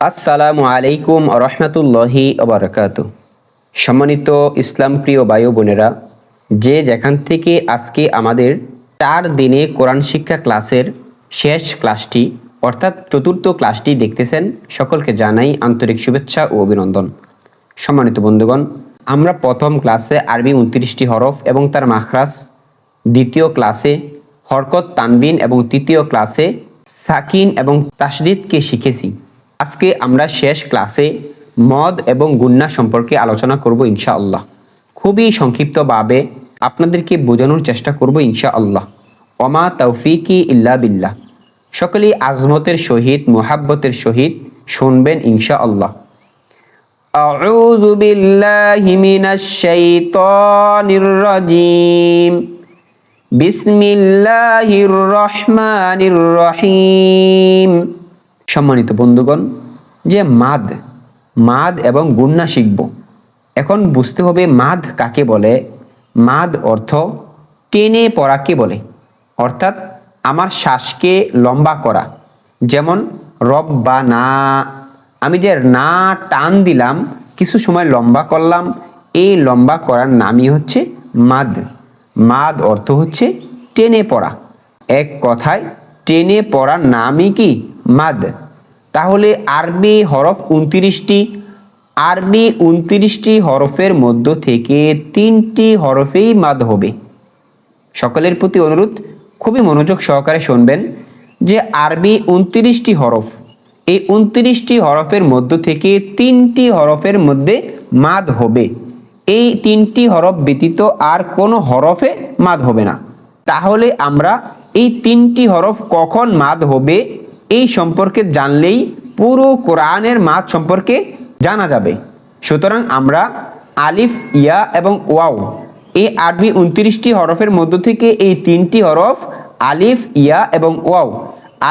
আসসালামু আলাইকুম রহমতুল্লাহি ওবরাকাত সম্মানিত ইসলাম প্রিয় বায়ু বোনেরা, যে যেখান থেকে আজকে আমাদের চার দিনে কোরআন শিক্ষা ক্লাসের শেষ ক্লাসটি, অর্থাৎ চতুর্থ ক্লাসটি দেখতেছেন, সকলকে জানাই আন্তরিক শুভেচ্ছা ও অভিনন্দন। সম্মানিত বন্ধুগণ, আমরা প্রথম ক্লাসে আরবি উনত্রিশটি হরফ এবং তার মাখরাস দ্বিতীয় ক্লাসে হরকত তানবিন এবং তৃতীয় ক্লাসে সাকিন এবং তাসদিদকে শিখেছি। আজকে আমরা শেষ ক্লাসে মদ এবং গুন্না সম্পর্কে আলোচনা করব ইনশাআল্লাহ খুবই সংক্ষিপ্তভাবে আপনাদেরকে বোঝানোর চেষ্টা করব ইনশাআল্লাহ অমা তৌফিকি ইল্লা বিল্লাহ সকলেই আজমতের সহিত মোহাব্বতের সহিত শুনবেন ইনশাআল্লাহ أعوذ بالله من الشيطان الرجيم بسم الله الرحمن الرحيم সম্মানিত বন্ধুগণ, যে মাদ মাদ এবং গুন্না শিখব। এখন বুঝতে হবে মাদ কাকে বলে? মাদ অর্থ টেনে পড়াকে বলে। অর্থাৎ আমার শ্বাসকে লম্বা করা। যেমন, রব বা না, আমি যে না টান দিলাম, কিছু সময় লম্বা করলাম, এই লম্বা করার নামই হচ্ছে মাদ। মাদ অর্থ হচ্ছে টেনে পড়া। এক কথায়, টেনে পড়ার নামই কি? মাদ। তাহলে আরবি হরফ উনত্রিশটি, আরবি উনত্রিশটি হরফের মধ্য থেকে তিনটি হরফেই মাদ হবে। সকলের প্রতি অনুরোধ, খুবই মনোযোগ সহকারে শুনবেন যে আরবি উনত্রিশটি হরফ, এই উনত্রিশটি হরফের মধ্য থেকে তিনটি হরফের মধ্যে মাদ হবে। এই তিনটি হরফ ব্যতীত আর কোনো হরফে মাদ হবে না। তাহলে আমরা এই তিনটি হরফ কখন মাদ হবে এই সম্পর্কে জানলেই পুরো কোরআনের মাদ সম্পর্কে জানা যাবে। সুতরাং আমরা আলিফ, ইয়া এবং ওয়াও এই আরবি উনত্রিশটি হরফের মধ্য থেকে এই তিনটি হরফ আলিফ, ইয়া এবং ওয়াও।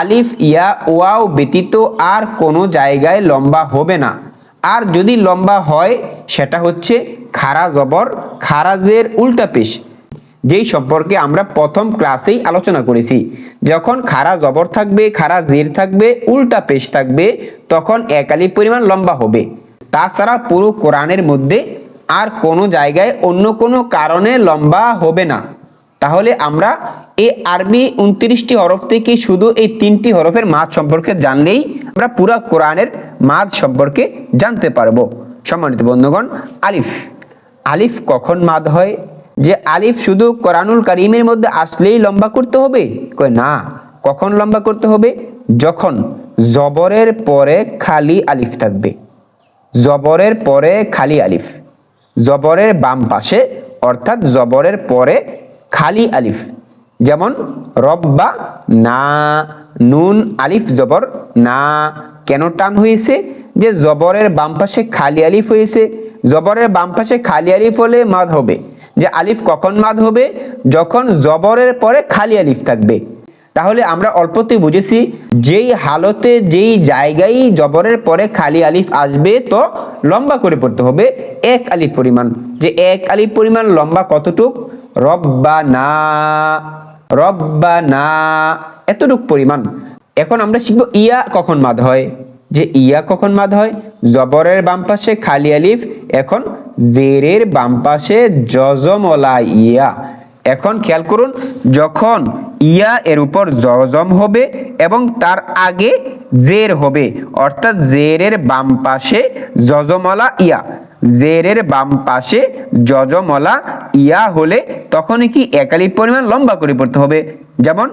আলিফ, ইয়া, ওয়াও ব্যতীত আর কোনো জায়গায় লম্বা হবে না। আর যদি লম্বা হয়, সেটা হচ্ছে খারা জবর, খারাজের উল্টা পেশ যেই সম্পর্কে আমরা প্রথম ক্লাসেই আলোচনা করেছি। যখন খারা জবর থাকবে খারা জির থাকবে, উল্টা পেশ থাকবে, তখন একালি পরিমাণ লম্বা হবে। তাছাড়া পুরো কোরআনের মধ্যে আর কোনো জায়গায় অন্য কোনো কারণে লম্বা হবে না। তাহলে আমরা এই আরবি উনত্রিশটি হরফ থেকে শুধু এই তিনটি হরফের মাদ সম্পর্কে জানলেই আমরা পুরা কোরআনের মাদ সম্পর্কে জানতে পারব। সম্মানিত বন্ধুগণ, আলিফ। আলিফ কখন মাদ হয়? যে আলিফ শুধু কোরআনুল কারিমের মধ্যে আসলেই লম্বা করতে হবে? কয়, না। কখন লম্বা করতে হবে? যখন জবরের পরে খালি আলিফ থাকবে। জবরের পরে খালি আলিফ। জবরের বাম পাশে, অর্থাৎ জবরের পরে খালি আলিফ। যেমন, রব্বা না, নুন, আলিফ, জবর না। কেন টান হয়েছে? যে জবরের বাম পাশে খালি আলিফ হয়েছে। জবরের বাম পাশে খালি আলিফ হলে মাদ হবে। যে আলিফ কখন মাদ হবে? যখন জবরের পরে খালি আলিফ থাকবে। তাহলে আমরা অল্পতেই বুঝেছি, যেই হালতে, যেই জায়গায় জবরের পরে খালি আলিফ আসবে, তো লম্বা করে পড়তে হবে এক আলিফ পরিমাণ। যে এক আলিফ পরিমাণ লম্বা কতটুক? রব্বা না রব্বা না এতটুক পরিমাণ। এখন আমরা শিখব ইয়া কখন মাদ হয়। যে ইয়া কখন মাদ হয়? জবরের বাম পাশে খালি আলিফ, এখন জেরের বাম পাশে জজমলা ইয়া। এখন খেয়াল করুন, যখন ইয়া এর উপর জজম হবে এবং তার আগে জের হবে, অর্থাৎ জেরের বাম পাশে জজমলা ইয়া। জেরের বাম পাশে জজমলা ইয়া হলে তখন কি একালি পরিমাণ লম্বা করে পড়তে হবে? যেমন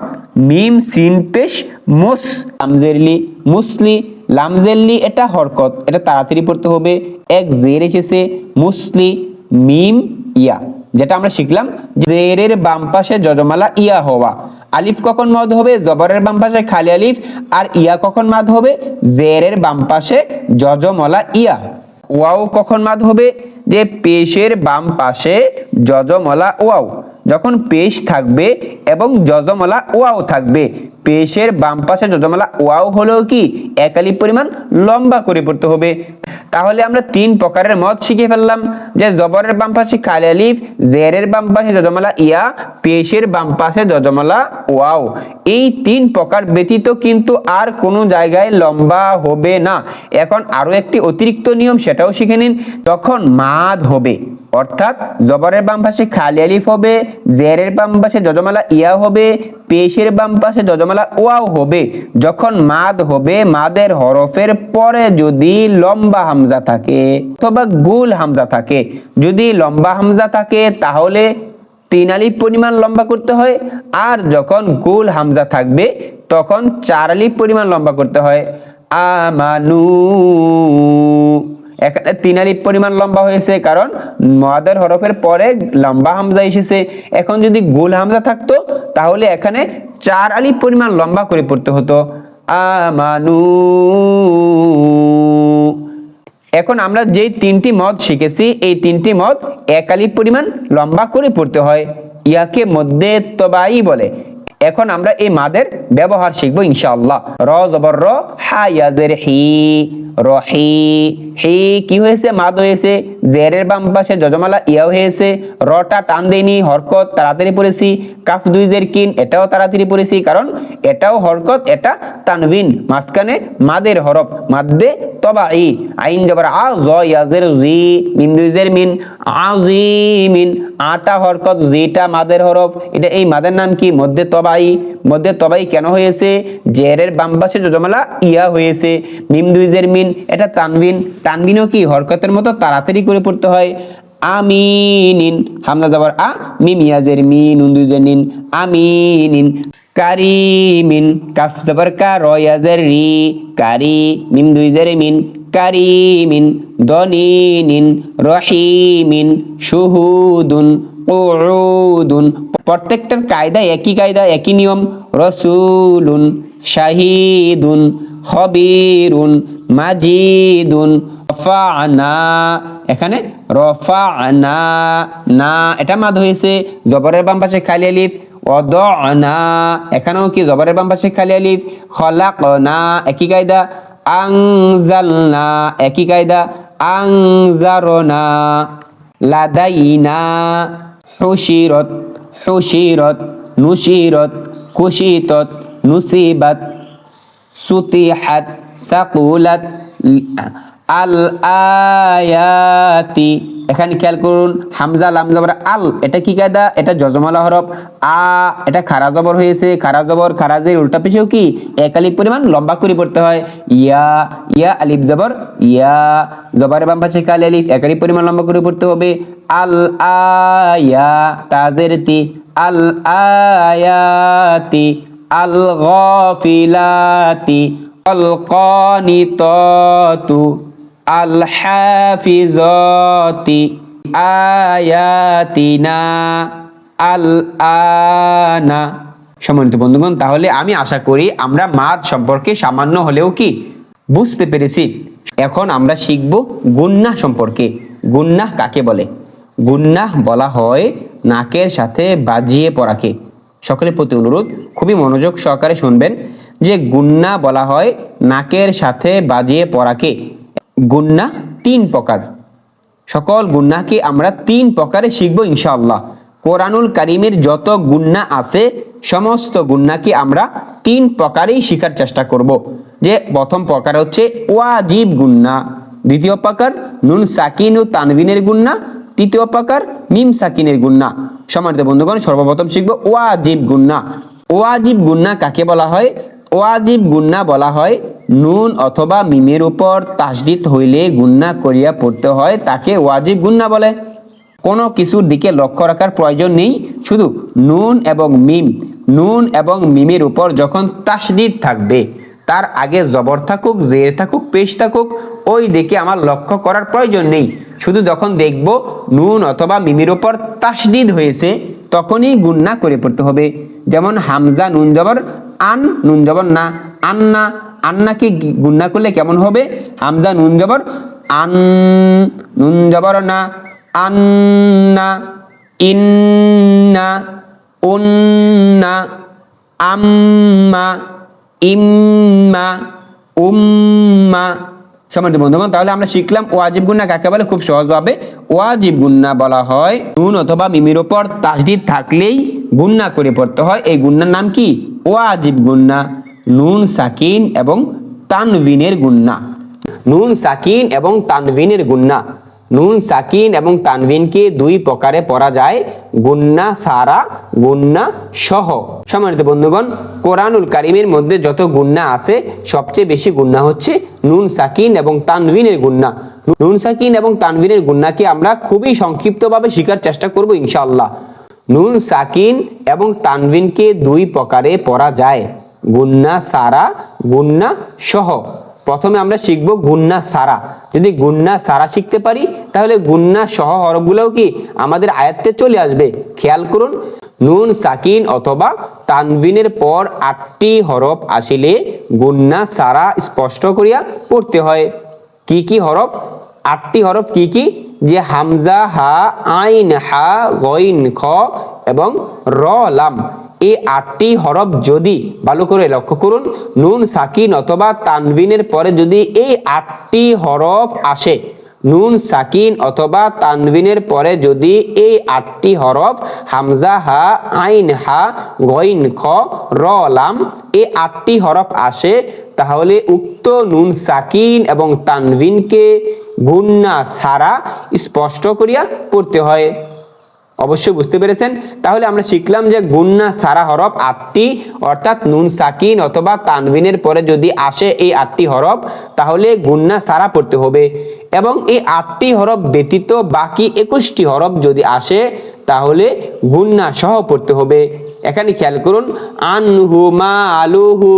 মিম, সিন, পেশ, মুস লামজেরলি মুসলি লামজেরলি এটা হরকত, এটা তাড়াতাড়ি পড়তে হবে। এক জের এসেছে, মুসলি, মিম, ইয়া, যেটা আমরা শিখলাম, জেরের বাম পাশে যজমালা, ইয়া হওয়া। আলিফ কখন মদ হবে? জবরের বাম পাশে খালি আলিফ, আর ইয়া কখন মাদ হবে? জেরের বাম পাশে যজমলা, ইয়া। ওয়াও কখন মাদ হবে? যে পেশের বাম পাশে যজমলা, ওয়াও। যখন পেশ থাকবে এবং যজমলা ওয়াও থাকবে, পেশের বাম পাশে যজমলা ওয়াও হলেও কি একালি পরিমাণ লম্বা করে পড়তে হবে। তাহলে আমরা তিন প্রকারের মত শিখে ফেললাম, যে জবরের বাম পাশে কালি আলিফ, জেরের বাম পাশে যজমলা ইয়া, পেশের বাম পাশে যজমলা ওয়াও। এই তিন প্রকার ব্যতীত কিন্তু আর কোনো জায়গায় লম্বা হবে না। এখন আরও একটি অতিরিক্ত নিয়ম সেটাও শিখে নিন, যখন মাদ হবে, অর্থাৎ জবরের বাম পাশে খালি আলিফ হবে জেরের বাম পাশে যজমালা ইয়া হবে, পেশের বাম পাশে যজমালা ওয়াও হবে। যখন মাদ হবে, মাদের হরফের পরে যদি লম্বা হামজা থাকে অথবা গুল হামজা থাকে, যদি লম্বা হামজা থাকে, তাহলে তিন আলিফ পরিমাণ লম্বা করতে হয়। আর যখন গুল হামজা থাকবে, তখন চার আলিফ পরিমাণ লম্বা করতে হয়। আমানু এখানে তিন আলিফ পরিমাণ লম্বা হয়েছে, কারণ মাদের হরফের পরে লম্বা হামজা এসেছে। এখন যদি গোল হামজা থাকতো, তাহলে এখানে চার আলিফ পরিমাণ লম্বা করে পড়তে হতো। আমানু। এখন আমরা যেই তিনটি মদ শিখেছি, এই তিনটি মদ এক আলিফ পরিমাণ লম্বা করে পড়তে হয়। ইয়াকে মধ্যে তবাই বলে। এখন আমরা এই মাদের ব্যবহার শিখব ইনশাআল্লাহ। র জবর র রহি হি কি হয়েছে? মাদ হয়েছে। জেরের বাম পাশে যজমালা ইয়াও হয়েছে। রটা টান দেয়নি, হরকত তাড়াতাড়ি পড়েছি। কাফ দুই জের কিন, এটাও তাড়াতাড়ি পড়েছি, কারণ এটাও হরকত, এটা তানবিন। মাঝখানে মাদের হরফ, মাদ্দে তবা ই আইন জবর আ জ ইয়াজের জি মিন দুই জের মিন আজি মিন আটা হরকত, জিটা মাদের হরফ। এটা এই মাদের নাম কি? মধ্যে তবাই মধ্যে তবাই কেন হয়েছে? জেরের বাম পাশে যজমালা ইয়া হয়েছে। মিম দুই জের মিন, এটা তানবিন। তানবিনও কি? হরকতের মতো তাড়াতাড়ি করে পড়তে হয়। আমিনিন। হামজা যাবার আ, মিম ইয়াজের মিন নুন আমিনিন। কারিমিন। কাফ জবর কা, র ইয়াজের রি। কারি, মিম দুই জের মিন। কারিমিন। দনিনিন। রহিমিন। শুহুদুন। উউদুন। প্রত্যেকটার কায়দা একই কায়দা, একই নিয়ম। রসুলুন। শাহিদুন। খবিরুন। মাজিদুন। রফানা এখানে রফানা না, এটা মাদ হয়েছে জবরের বাম পাশে খালি আলিফ। অদনা এখানেও কি জবরের বাম পাশে খালি আলিফ? খলাকনা। একই কায়দা। আংজালনা একই কায়দা। আংজারনা লাদাইনা। হুশিরত। হুশিরত। নুশিরত। কুশিতত নুসিবাত। সুতিহাত। সাকুলাত। আল আয়াতি এখানে খেয়াল করুন, হামজা, লাম জবর, আল, এটা কি কায়দা? এটা যজমালা হরফ, আ, এটা খারা জবর হয়েছে। খারা জবর খারাজের উল্টা পিছেও কি? এক আলিফ পরিমাণ লম্বা করে পড়তে হয়। ইয়া ইয়া, আলিফ জবর, ইয়া, জবরের বাম পাশে কালি, আলিফ, এক আলিফ পরিমাণ লম্বা করে পড়তে হবে। আল আয়া তাজের তি। আল আয়াতি আল গফিলাতি আল কানিতাতু আল হাফিজাতি আয়াতিনা আল আনা সম্মানিত বন্ধুগণ, তাহলে আমি আশা করি আমরা মাদ সম্পর্কে সামান্য হলেও কি বুঝতে পেরেছি। এখন আমরা শিখব গুন্না সম্পর্কে। গুন্না কাকে বলে? গুন্না বলা হয় নাকের সাথে বাজিয়ে পড়াকে। সকলের প্রতি অনুরোধ, খুবই মনোযোগ সহকারে শুনবেন যে গুন্না বলা হয় নাকের সাথে বাজিয়ে পড়াকে। গুন্না তিন প্রকার। সকল গুন্নাকে আমরা তিন প্রকারে শিখব ইনশাআল্লাহ। কোরআনুল কারিমের যত গুন্না আছে, সমস্ত গুন্নাকে আমরা তিন প্রকারেই শিখার চেষ্টা করব। যে প্রথম প্রকার হচ্ছে ওয়াজিব গুন্না, দ্বিতীয় প্রকার নুন সাকিন ও তানবিনের গুন্না, তৃতীয় প্রকার মিম সাকিনের গুন্না। সম্মানিত বন্ধুগণ, সর্বপ্রথম শিখব ওয়াজিব গুন্না। ওয়াজিব গুন্না কাকে বলা হয়? ওয়াজিব গুন্না বলা হয়, নুন অথবা মিমের উপর তাসদিদ হইলে গুন্না করিয়া পড়তে হয়, তাকে ওয়াজিব গুন্না বলে। কোনো কিছুর দিকে লক্ষ্য রাখার প্রয়োজন নেই, শুধু নুন এবং মিম, নুন এবং মিমের উপর যখন তাসদিদ থাকবে, তার আগে জবর থাকুক, জের থাকুক, পেশ থাকুক, ওই দিকে আমার লক্ষ্য করার প্রয়োজন নেই। শুধু যখন দেখব নুন অথবা মিমির উপর তাসদিদ হয়েছে তখনই গুন্না করে পড়তে হবে। যেমন হামজা নুন জবর, আন নুন জবর না, আন্না, আন্নাকে গুন্না করলে কেমন হবে? হামজা নুন জবর, আন নুন জবর না, আন্না, ইন্না, উন্না, আম্মা, ইম্মা, উম্মা সমাজ বন্ধুগণ, তাহলে আমরা শিখলাম ওয়াজিব গুন্না কাকে বলে? খুব সহজভাবে ওয়াজিব গুন্না বলা হয়। নুন অথবা মিমির ওপর তাসদিদ থাকলেই গুন্না করে পড়তে হয়। এই গুন্নার নাম কি? ওয়াজিব গুন্না নুন সাকিন এবং তানভিনের গুন্না নুন সাকিন এবং তানভিনের গুন্না নুন, সাকিন এবং তানভিনকে দুই প্রকারে পড়া যায়। গুন্না, সারা, গুন্না সহ। সম্মানিত বন্ধুগণ, কোরআনুল কারিমের মধ্যে যত গুন্না আছে, সবচেয়ে বেশি গুন্না হচ্ছে নুন, সাকিন এবং তানভিনের গুন্না। নুন, সাকিন এবং তানভিনের গুন্নাকে আমরা খুবই সংক্ষিপ্তভাবে শেখার চেষ্টা করব ইনশাআল্লাহ। নুন, সাকিন এবং তানভিনকে দুই প্রকারে পড়া যায়। গুন্না, সারা, গুন্না সহ। প্রথমে আমরা শিখব গুন্না সারা। যদি গুন্না সারা শিখতে পারি, তাহলে গুন্না সহ হরফগুলোও কি আমাদের আয়ত্তে চলে আসবে। খেয়াল করুন, নুন, সাকিন অথবা তানবিনের পর আটটি হরফ আসিলে গুন্না সারা স্পষ্ট করিয়া পড়তে হয়। কি কি হরফ? আটটি হরফ কি কি? যে হামজা, হা, আইন, হা, গইন, খ এবং র, লাম। এই আটটি হরফ যদি ভালো করে লক্ষ্য করুন, নুন, সাকিন অথবা তানবিনের পরে যদি এই আটটি হরফ আসে, নুন, সাকিন অথবা তানবিনের পরে যদি এই আটটি হরফ হামজা, হা, আইন, হা, গইন, খ, র, লাম এই আটটি হরফ আসে, তাহলে উক্ত নুন, সাকিন এবং তানবিনকে গুন্না ছাড়া স্পষ্ট করিয়া পড়তে হয়। অবশ্যই বুঝতে পেরেছেন। তাহলে আমরা শিখলাম যে গুন্না সারা হরফ আটটি, অর্থাৎ নুন সাকিন অথবা তানবিনের পরে যদি আসে এই আটটি হরফ, তাহলে গুন্না সারা পড়তে হবে। এবং এই আটটি হরফ ব্যতীত বাকি একুশটি হরফ যদি আসে, তাহলে গুন্না সহ পড়তে হবে। এখানে খেয়াল করুন, আনহু, মা, আলুহু।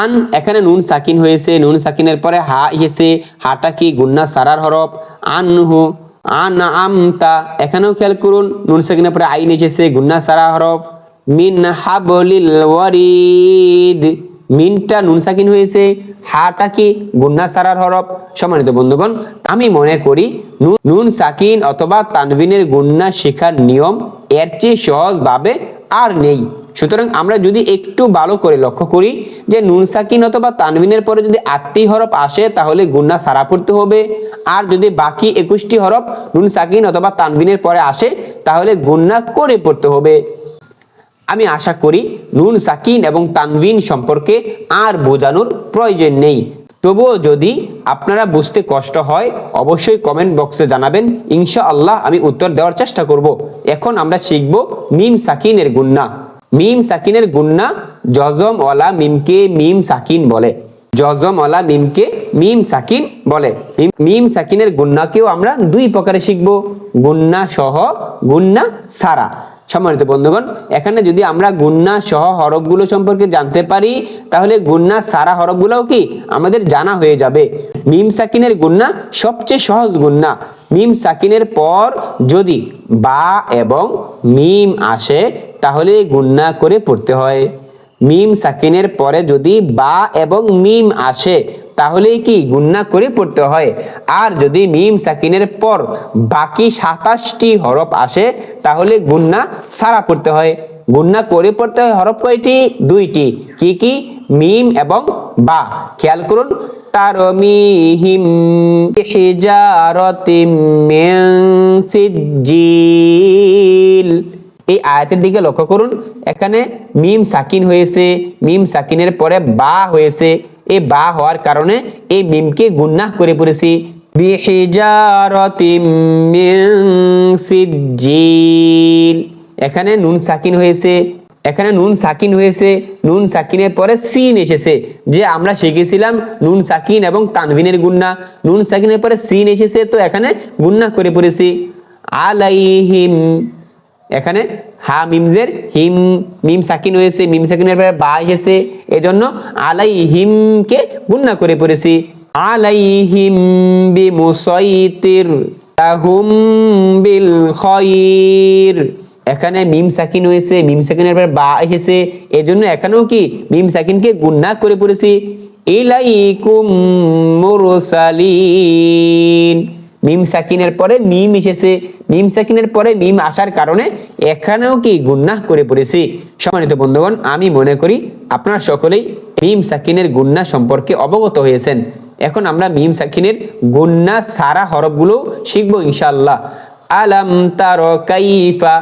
আন, এখানে নুন সাকিন হয়েছে। নুন সাকিনের পরে হা এসে হাটা কি গুন্না সারার হরফ? আনহু। আন আমতা, এখানেও খেয়াল করুন, নুন সাকিনের পরে আইন এসেছে গুন্না সারা হরফ। মিন হাবলিল ওয়ারিদ, মিনটা নুন সাকিন হয়েছে, হাটা কি গুন্না সারার হরফ। সম্মানিত বন্ধুগণ, আমি মনে করি নুন- সাকিন অথবা তানবিনের গুন্না শেখার নিয়ম এর চেয়ে সহজভাবে আর নেই। সুতরাং আমরা যদি একটু ভালো করে লক্ষ্য করি যে নুন সাকিন অথবা তানবিনের পরে যদি আটটি হরফ আসে, তাহলে গুন্না সারা পড়তে হবে। আর যদি বাকি একুশটি হরফ নুন সাকিন অথবা তানবিনের পরে আসে, তাহলে গুন্না করে পড়তে হবে। আমি আশা করি নুন সাকিন এবং তানবিন সম্পর্কে আর বোঝানোর প্রয়োজন নেই। তবুও যদি আপনারা বুঝতে কষ্ট হয়, অবশ্যই কমেন্ট বক্সে জানাবেন। ইনশা আল্লাহ আমি উত্তর দেওয়ার চেষ্টা করব। এখন আমরা শিখব মিম সাকিনের গুন্না। মিম সাকিনের গুন্না, জজম ওলা মিমকে মিম সাকিন বলে। জজম ওলা মিমকে মিম সাকিন বলে। মিম- সাকিনের গুন্নাকেও আমরা দুই প্রকারে শিখব। গুন্না সহ, গুন্না সারা। সম্মানিত বন্ধুগণ, এখানে যদি আমরা গুন্না সহ হরফগুলো সম্পর্কে জানতে পারি, তাহলে গুন্না সারা হরফগুলোও কি আমাদের জানা হয়ে যাবে। মিম সাকিনের গুন্না সবচেয়ে সহজ গুন্না। মিম সাকিনের পর যদি বা এবং মিম আসে, তাহলে গুন্না করে পড়তে হয়। মিম সাকিনের পরে যদি বা এবং মিম আসে তাহলেই কি গুন্না করে পড়তে হয়? আর যদি মিম সাকিনের পর বাকি সাতাশটি হরফ আসে, তাহলে গুন্না সারা পড়তে হয়। গুন্না করে পড়তে হয় হরফ কয়টি? দুইটি। কি কি? মিম এবং বা। খেয়াল করুন। সিজ্জিল। এই আয়াতের দিকে লক্ষ্য করুন। এখানে মিম সাকিন হয়েছে, মিম সাকিনের পরে বা হয়েছে। এই বা হওয়ার কারণে এই মিমকে গুন্নাহ করে পড়েছি। এখানে নুন সাকিন হয়েছে, এখানে নুন সাকিন হয়েছে, নুন সাকিনের পরে সিন এসেছে, যে আমরা শিখেছিলাম নুন সাকিন এবং তানভিনের গুন্না। নুন সাকিনের পরে সিন এসেছে, তো এখানে গুন্না করে পড়েছি। আলাইহিম, এখানে হা মিমজের হিম, মিম সাকিন হয়েছে, মিম সাকিনের পরে বা এসেছে এজন্য আলাই হিমকে গুন্না করে পড়েছি। আলাইহিম বিমুসাইতির তাহুম বিল খয়র এখানে মিম সাকিন হয়েছে, মিম সাকিনের পরে বা এসেছে এজন্য এখানেও কি মিম সাকিনকে গুন্না করে পড়েছি। ইলাইকুম মুরসালিন। মিম সাকিনের পরে মিম এসেছে। মিম সাকিনের পরে মিম আসার কারণে এখানেও কি গুন্নাহ করে পড়েছি? সম্মানিত বন্ধুগণ, আমি মনে করি আপনারা সকলেই মিম সাকিনের গুন্না সম্পর্কে অবগত হয়েছেন। এখন আমরা মিম সাকিনের গুন্না সারা হরফগুলো শিখব ইনশাল্লাহ আলাম তার কাইফা।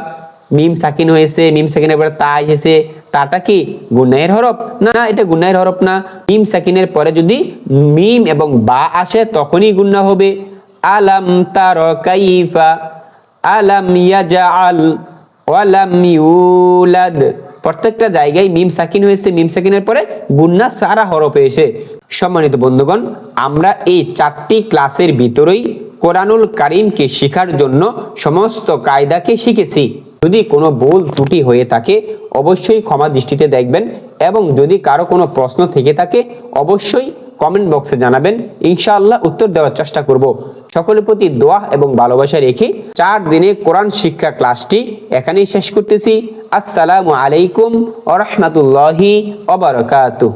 মিম সাকিন হয়েছে, মিম সাকিনের পরে তা এসেছে। তাটা কি গুনাহের হরফ? না এটা গুনাহের হরফ না। মিম সাকিনের পরে যদি মিম এবং বা আসে, তখনই গুন্না হবে। আলাম তার কাইফা, আলাম ইয়াজআল ওয়ালাম ইউলাদ। প্রত্যেকটা জায়গায় মিম সাকিন হয়েছে। মিম সাকিনের পরে গুন্না সারা হরফ এসে। সম্মানিত বন্ধুগণ, আমরা এই চারটি ক্লাসের ভিতরেই কোরআনুল কারিমকে শেখার জন্য সমস্ত কায়দাকে শিখেছি। যদি কোনো ভুল ত্রুটি হয়ে থাকে, অবশ্যই ক্ষমা দৃষ্টিতে দেখবেন এবং যদি কারও কোনো প্রশ্ন থেকে থাকে, অবশ্যই কমেন্ট বক্সে জানাবেন। ইনশাআল্লাহ উত্তর দেওয়ার চেষ্টা করব। সকলের প্রতি দোয়া এবং ভালোবাসা রেখে চার দিনে কোরআন শিক্ষা ক্লাসটি এখানেই শেষ করতেছি। আসসালামু আলাইকুম আ অবরকাতুহ